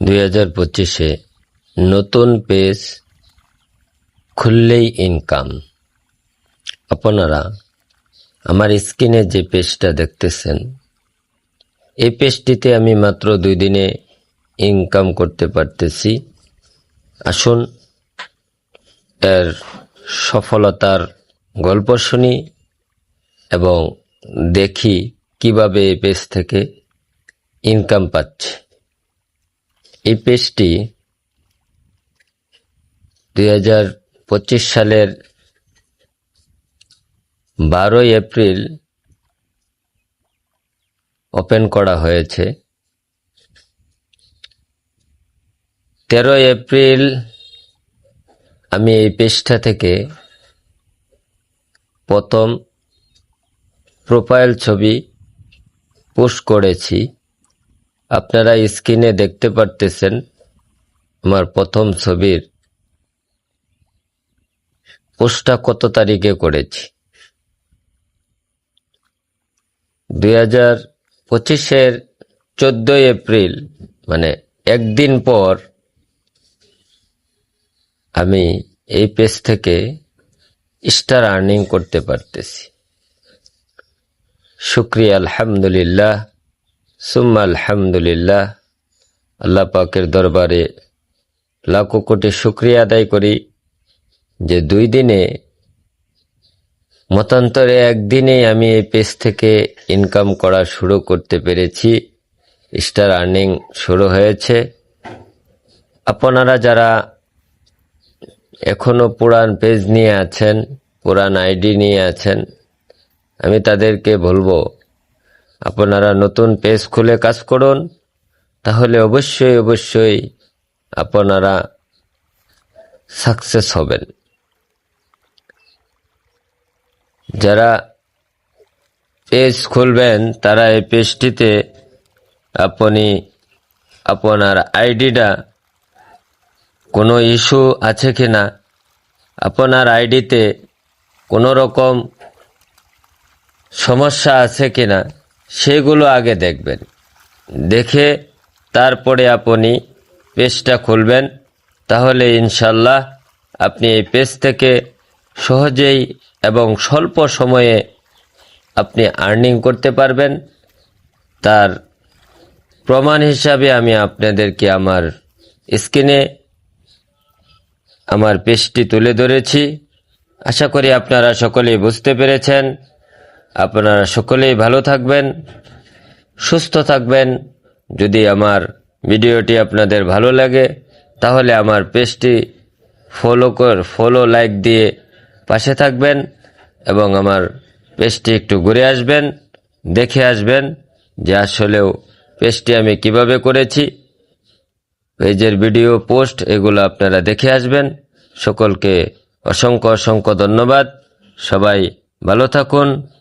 দুই হাজার পঁচিশে নতুন পেজ খুললেই ইনকাম আপনারা আমার স্ক্রিনে যে পেজটা দেখতেছেন, এই পেজটিতে আমি মাত্র দুই দিনে ইনকাম করতে পারতেছি। আসুন এর সফলতার গল্প শুনি এবং দেখি কীভাবে এই পেজ থেকে ইনকাম পাচ্ছে। এই পেজটি দুই হাজার পঁচিশ সালের বারোই এপ্রিল ওপেন করা হয়েছে। তেরোই এপ্রিল আমি এই পেজটা থেকে প্রথম প্রোফাইল ছবি পোস্ট করেছি। আপনারা স্ক্রিনে দেখতে পারতেছেন আমার প্রথম ছবির পোস্টটা কত তারিখে করেছি? দুই হাজার পঁচিশের চোদ্দই এপ্রিল মানে একদিন পর আমি এই পেজ থেকে স্টার আর্নিং করতে পারতেছি। শুক্রিয়া, আলহামদুলিল্লাহ। সুম্মা আলহামদুলিল্লাহ, আল্লাহ পাকের দরবারে লাখো কোটি শুক্রিয়া আদায় করি যে দুই দিনে, মতান্তরে একদিনে আমি এই পেজ থেকে ইনকাম করা শুরু করতে পেরেছি। স্টার আর্নিং শুরু হয়েছে। আপনারা যারা এখনও পুরান পেজ নিয়ে আছেন, পুরান আইডি নিয়ে আছেন, আমি তাদেরকে বলব আপনারা নতুন পেজ খুলে কাজ করুন, তাহলে অবশ্যই অবশ্যই আপনারা সাকসেস হবেন। যারা পেজ খুলবেন, তারা এই পেজটিতে আপনি আপনার আইডিটা কোনো ইস্যু আছে কি না, আপনার আইডিতে কোনো রকম সমস্যা আছে কি না সেগুলো আগে দেখবেন। দেখে তারপরে আপনি পেজটা খুলবেন। তাহলে ইনশাল্লাহ আপনি এই পেজ থেকে সহজেই এবং স্বল্প সময়ে আপনি আর্নিং করতে পারবেন। তার প্রমাণ হিসাবে আমি আপনাদেরকে আমার স্ক্রিনে আমার পেজটি তুলে ধরেছি। আশা করি আপনারা সকলেই বুঝতে পেরেছেন। আপনারা সকলেই ভালো থাকবেন, সুস্থ থাকবেন। যদি আমার ভিডিওটি আপনাদের ভালো লাগে, তাহলে আমার পেজটি ফলো কর, ফলো, লাইক দিয়ে পাশে থাকবেন এবং আমার পেজটি একটু ঘুরে আসবেন, দেখে আসবেন যে আসলেও পেজটি আমি কীভাবে করেছি। পেজের ভিডিও, পোস্ট, এগুলো আপনারা দেখে আসবেন। সকলকে অসংখ্য অসংখ্য ধন্যবাদ। সবাই ভালো থাকুন।